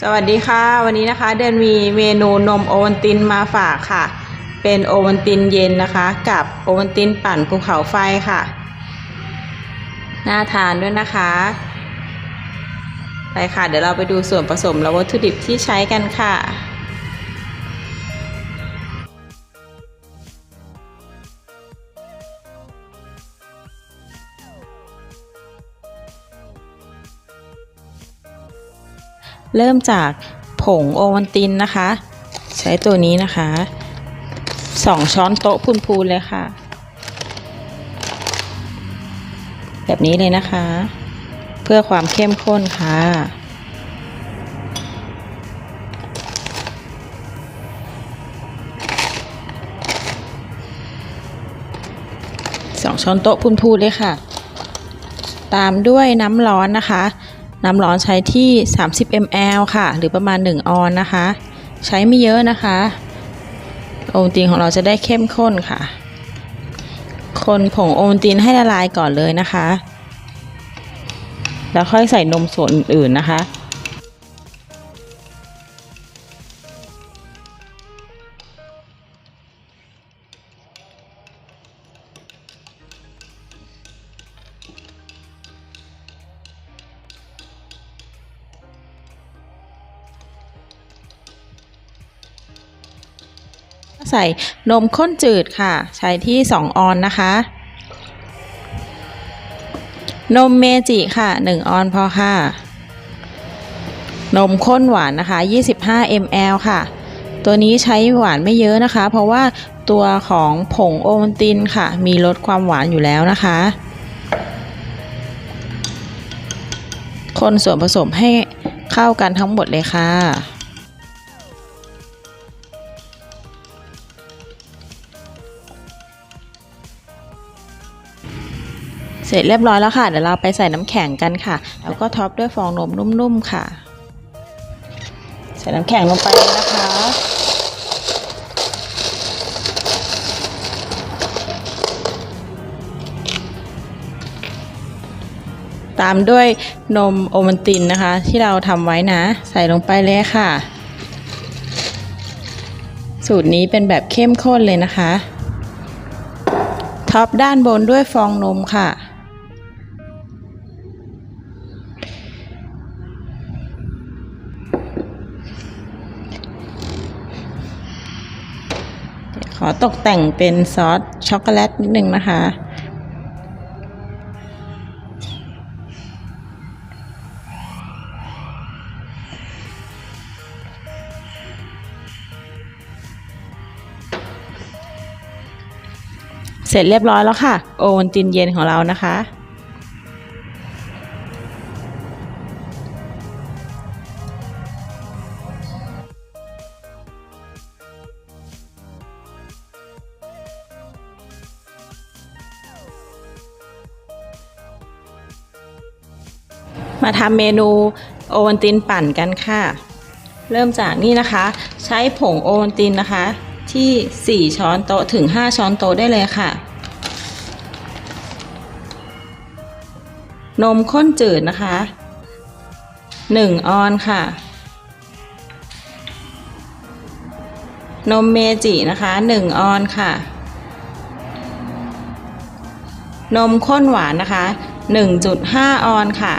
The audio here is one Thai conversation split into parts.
สวัสดีค่ะ วันนี้นะคะเดินมีเมนูนมโอวัลตินมาฝากค่ะ เป็นโอวัลตินเย็นนะคะ กับโอวัลตินปั่นภูเขาไฟค่ะ น่าทานด้วยนะคะไปค่ะ เดี๋ยวเราไปดูส่วนผสมและวัตถุดิบที่ใช้กันค่ะ เริ่มจากผงโอวัลตินนะคะ ใช้ตัวนี้นะคะสองช้อนโต๊ะพูนๆเลยค่ะ แบบนี้เลยนะคะ เพื่อความเข้มข้นค่ะ สองช้อนโต๊ะพูนๆเลยค่ะ ตามด้วยน้ำร้อนนะคะ น้ำร้อนใช้ที่ 30 ml ค่ะ หรือประมาณ 1 ออนนะคะ ใช้ไม่เยอะนะคะโอวัลตินของเราจะได้เข้มข้นค่ะ คนผงโอวัลตินให้ละลายก่อนเลยนะคะ แล้วค่อยใส่นมส่วนอื่นนะคะ ใส่นมข้นจืดค่ะ ใช้ที่ 2 ออนนะคะ นมเมจิค่ะ 1 ออนพอค่ะ นมข้นหวานนะคะ 25 ml ค่ะ ตัวนี้ใช้หวานไม่เยอะนะคะ เพราะว่าตัวของผงโอวัลตินค่ะ มีลดความหวานอยู่แล้วนะคะคนส่วนผสมให้เข้ากันทั้งหมดเลยค่ะ เสร็จเรียบร้อยแล้วค่ะ เดี๋ยวเราไปใส่น้ำแข็งกันค่ะ แล้วก็ท็อปด้วยฟองนมนุ่มๆค่ะ ใส่น้ำแข็งลงไปเลยนะคะตามด้วยนมโอวัลตินนะคะ ที่เราทำไว้นะ ใส่ลงไปเลยค่ะ สูตรนี้เป็นแบบเข้มข้นเลยนะคะ ท็อปด้านบนด้วยฟองนมค่ะ อตกแต่งเป็นซอสช็อกโกแลตนิดนึงนะคะ เสร็จเรียบร้อยแล้วค่ะ โอวัลตินเย็นของเรานะคะ มาทำเมนูโอวัลตินปั่นกันค่ะ เริ่มจากนี่นะคะ ใช้ผงโอวัลตินนะคะ ที่ 4 ช้อนโต๊ะถึง 5 ช้อนโต๊ะได้เลยค่ะ นมข้นจืดนะคะ 1 ออนค่ะ นมเมจินะคะ 1 ออนค่ะ นมข้นหวานนะคะ 1.5 ออนค่ะ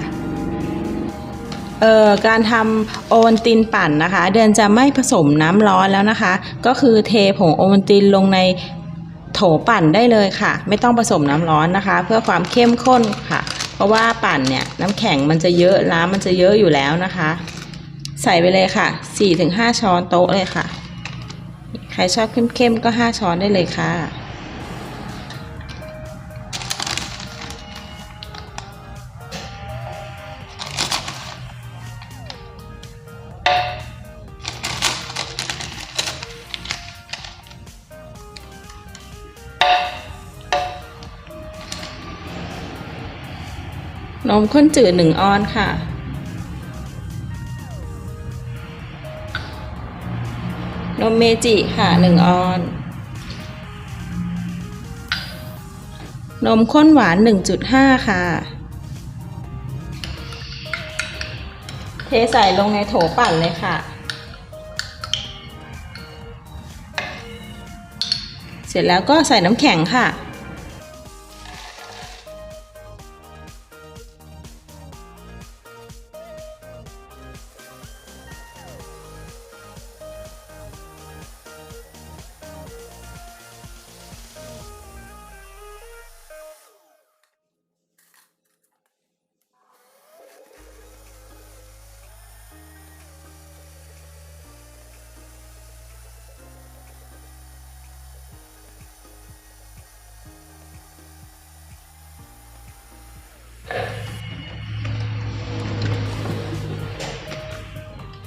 การทำโอวัลตินปั่นนะคะ เดือนจะไม่ผสมน้ำร้อนแล้วนะคะ ก็คือเทผงโอวัลตินลงในโถปั่นได้เลยค่ะ ไม่ต้องผสมน้ำร้อนนะคะ เพื่อความเข้มข้นค่ะ เพราะว่าปั่นเนี่ยน้ำแข็งมันจะเยอะน้ำมันจะเยอะอยู่แล้วนะคะ ใส่ไปเลยค่ะ 4-5 ช้อนโต๊ะเลยค่ะ ใครชอบเข้มๆก็ 5 ช้อนได้เลยค่ะ นมข้นจืดหนึ่งออนค่ะ นมเมจิค่ะหนึ่งออน นมข้นหวาน1.5ค่ะคใส่ลงในโถปั่นเลยค่ะ เสร็จแล้วก็ใส่น้ำแข็งค่ะ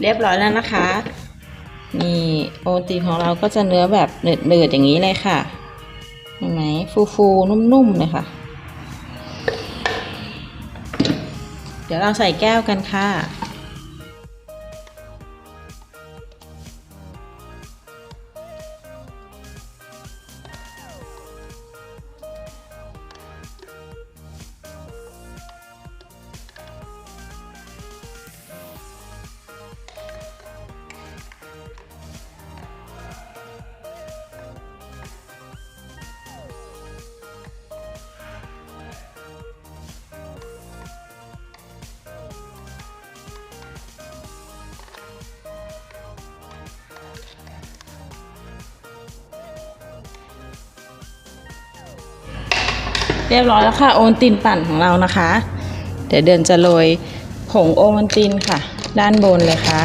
เรียบร้อยแล้วนะคะ นี่โอติของเราก็จะเนื้อแบบเนืดๆอย่างนี้เลยค่ะเห็นไหมฟูๆนุ่มๆเลยค่ะ เดี๋ยวเราใส่แก้วกันค่ะ เรียบร้อยแล้วค่ะโอนตินปั่นของเรานะคะ เดี๋ยวเดินจะโรยผงโอวันตินค่ะ ด้านบนเลยค่ะ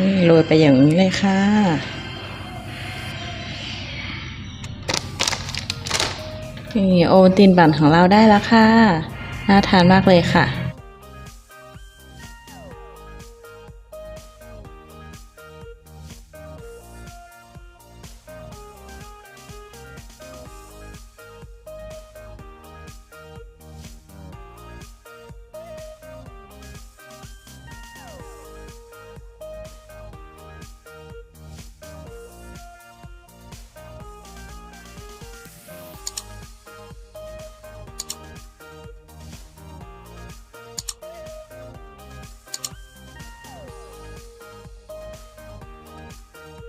นี่โรยไปอย่างนี้เลยค่ะ นี่โอวัลตินปั่นของเราได้แล้วค่ะ น่าทานมากเลยค่ะ